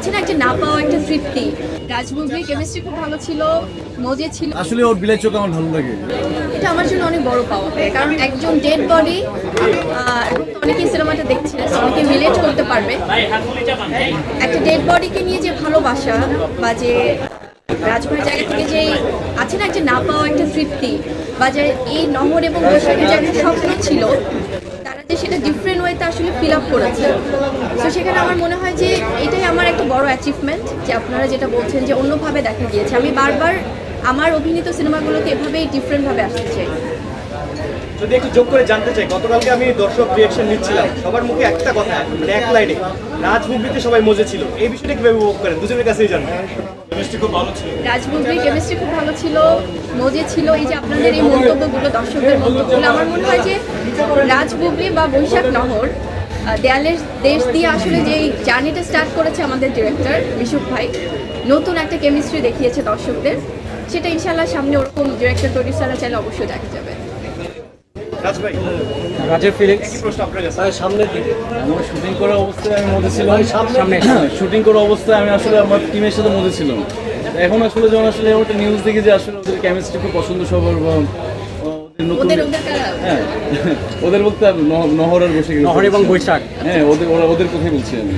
আছে না একটা না পাওয়া একটা তৃপ্তি? রাজমুভির কেমিস্ট্রি খুব ভালো ছিল মজে ছিল। আসলে ওর বিলাই চোখ আমার ভালো লাগে। এটা আমার জন্য অনেক বড় পাওয়া। কারণ একজন ডেড বডি অনেকেই সিনেমাটা দেখছে অনেকে রিলেট করতে পারবে। একটা ডেড বডিকে নিয়ে যে ভালোবাসা বা যে রাজভাইয়ের জায়গা থেকে যে আছে না একটা না পাওয়া একটা তৃপ্তি বা যে এই নহর এবং বৈশাখের যে একটা স্বপ্ন ছিল সেটা ডিফারেন্ট ওয়েতে আসলে ফিল আপ করেছে। তো সেখানে আমার মনে হয় যে এটাই আমার একটা বড় অ্যাচিভমেন্ট যে আপনারা যেটা বলছেন যে অন্যভাবে দেখা গিয়েছে। আমি বারবার আমার অভিনীত সিনেমাগুলোকে এভাবেই ডিফারেন্টভাবে আসতে চাই। যদি একটু যোগ করে জানতে চাই গতকালকে আমি দর্শক রিয়েকশন নিচ্ছিলাম। সবার মুখে একটা কথা মানে এক লাইনে রাজ মুভিতে সবাই মজে ছিল এই বিষয়টা কীভাবে উপভোগ করেন? দুজনের কাছেই জানব। কেমিস্ট্রি খুব ভালো ছিল। রাজমুভির কেমিস্ট্রি খুব ভালো ছিল মজে ছিল। এই যে আপনাদের এই মন্তব্যগুলো দর্শকদের মন্তব্যগুলো আমার মনে হয় যে রাজবুবলি বা বৈশাখ নহর দেয়ালের দেশ দিয়ে আসলে যে জার্নিটা স্টার্ট করেছে আমাদের ডিরেক্টর মিশুক ভাই নতুন একটা কেমিস্ট্রি দেখিয়েছে দর্শকদের। সেটা ইনশাল্লাহ সামনে ওরকম ডিরেক্টর প্রডিউসাররা চাইলে অবশ্যই দেখা যাবে। রাজের ফিলিংস কি প্রশ্ন আপনার কাছে? সামনের দিকে। আমার শুটিং করা অবস্থায় আমি মধ্যে ছিলাম। সামনে। শুটিং করা অবস্থায় আমি আসলে আমার টিমের সাথে মধ্যে ছিলাম। এখন আসলে যখন আসলে একটা নিউজ দেখি যে আসলে ওদের কেমিস্ট্রি খুব পছন্দ সবার ওদের নতুন ওদের ওদের কারা- হ্যাঁ ওদের বলতে নহর আর বসে নহর এবং বৈশাখ। হ্যাঁ ওদের ওদের কথাই বলছি আমি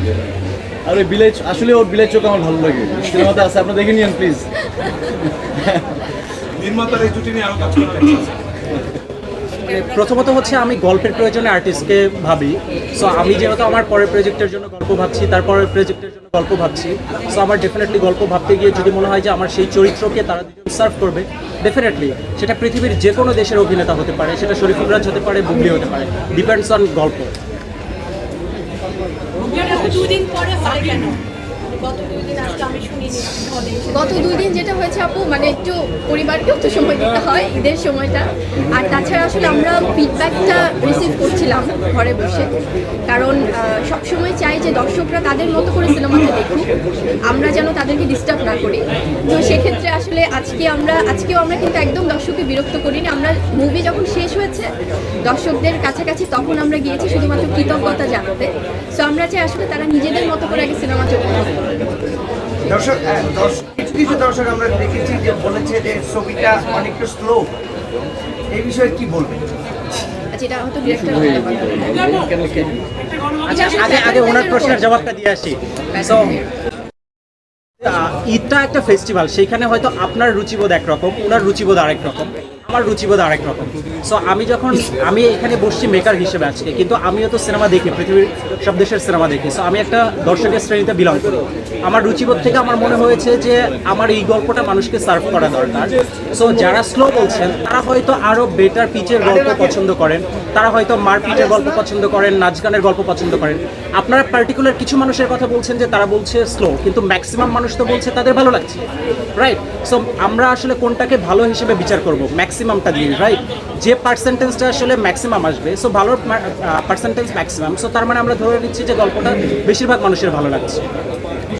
আর ওই বিলাই আসলে ওর বিলাই চোখ আমার ভালো লাগে। সিনেমাতে আছে আপনারা দেখে নিন প্লিজ নির্মাতার এই জুটি নিয়ে আরও কাজ করতে প্রথমত হচ্ছে আমি গল্পের প্রয়োজনে আর্টিস্টকে ভাবি। সো আমি যেহেতু আমার পরের প্রজেক্টের জন্য গল্প ভাবছি তারপরের প্রজেক্টের জন্য গল্প ভাবছি। সো আমার ডেফিনেটলি গল্প ভাবতে গিয়ে যদি মনে হয় যে আমার সেই চরিত্রকে তারা দুজন সার্ভ করবে ডেফিনেটলি সেটা পৃথিবীর যে কোনো দেশের অভিনেতা হতে পারে সেটা শরীফুল রাজ হতে পারে বুবলি হতে পারে ডিপেন্ডস অন গল্প। দুদিন পরে হয় কেন? গত দুই দিন যেটা হয়েছে আপু মানে একটু পরিবারকেও তো সময় দিতে হয় ঈদের সময়টা। আর তাছাড়া আসলে আমরা ফিডব্যাকটা রিসিভ করছিলাম ঘরে বসে। কারণ সব সময় চাই যে দর্শকরা তাদের মতো করে সিনেমাটা দেখুক আমরা যেন তাদেরকে ডিস্টার্ব না করি। তো আসলে আজকে আমরা আজকেও আমরা কিন্তু একদম দর্শককে বিরক্ত করিনি আমরা মুভি যখন শেষ হয়েছে দর্শকদের কাছাকাছি তখন আমরা গিয়েছি শুধুমাত্র কৃতজ্ঞতা জানাতে সো আমরা চাই আসলে তারা নিজেদের মতো করে আগে সিনেমাটা উপভোগ দর্শক দর্শক কিছু কিছু দর্শক আমরা দেখেছি যে বলেছে যে ছবিটা অনেকটা স্লো এই বিষয়ে কি বলবেন যেটা হয়তো ডিরেক্টর আচ্ছা আগে আগে ওনার প্রশ্নের জবাবটা দিয়ে আসি সো ঈদটা একটা ফেস্টিভ্যাল সেইখানে হয়তো আপনার রুচিবোধ একরকম, ওনার রুচিবোধ আরেক রকম, আমার রুচিবোধ আরেক রকম। সো আমি যখন, আমি এখানে বসছি মেকার হিসেবে আজকে, কিন্তু আমিও তো সিনেমা দেখি, পৃথিবীর সব দেশের সিনেমা দেখি। সো আমি একটা দর্শকের শ্রেণীতে বিলং করি। আমার রুচিবোধ থেকে আমার মনে হয়েছে যে, আমার এই গল্পটা মানুষকে সার্ভ করা দরকার। সো যারা স্লো বলছেন, তারা হয়তো আরও বেটার পিচের গল্প পছন্দ করেন, তারা হয়তো মারপিটের গল্প পছন্দ করেন, নাচ গানের গল্প পছন্দ করেন। আপনারা পার্টিকুলার কিছু মানুষের কথা বলছেন যে তারা বলছে স্লো কিন্তু ম্যাক্সিমাম মানুষ তো বলছে তাদের ভালো লাগছে রাইট সো আমরা আসলে কোনটাকে ভালো হিসেবে বিচার করব? ম্যাক্সিমামটা দিয়ে রাইট যে পার্সেন্টেজটা আসলে ম্যাক্সিমাম আসবে সো ভালো পার্সেন্টেজ ম্যাক্সিমাম সো তার মানে আমরা ধরে নিচ্ছি যে গল্পটা বেশিরভাগ মানুষের ভালো লাগছে।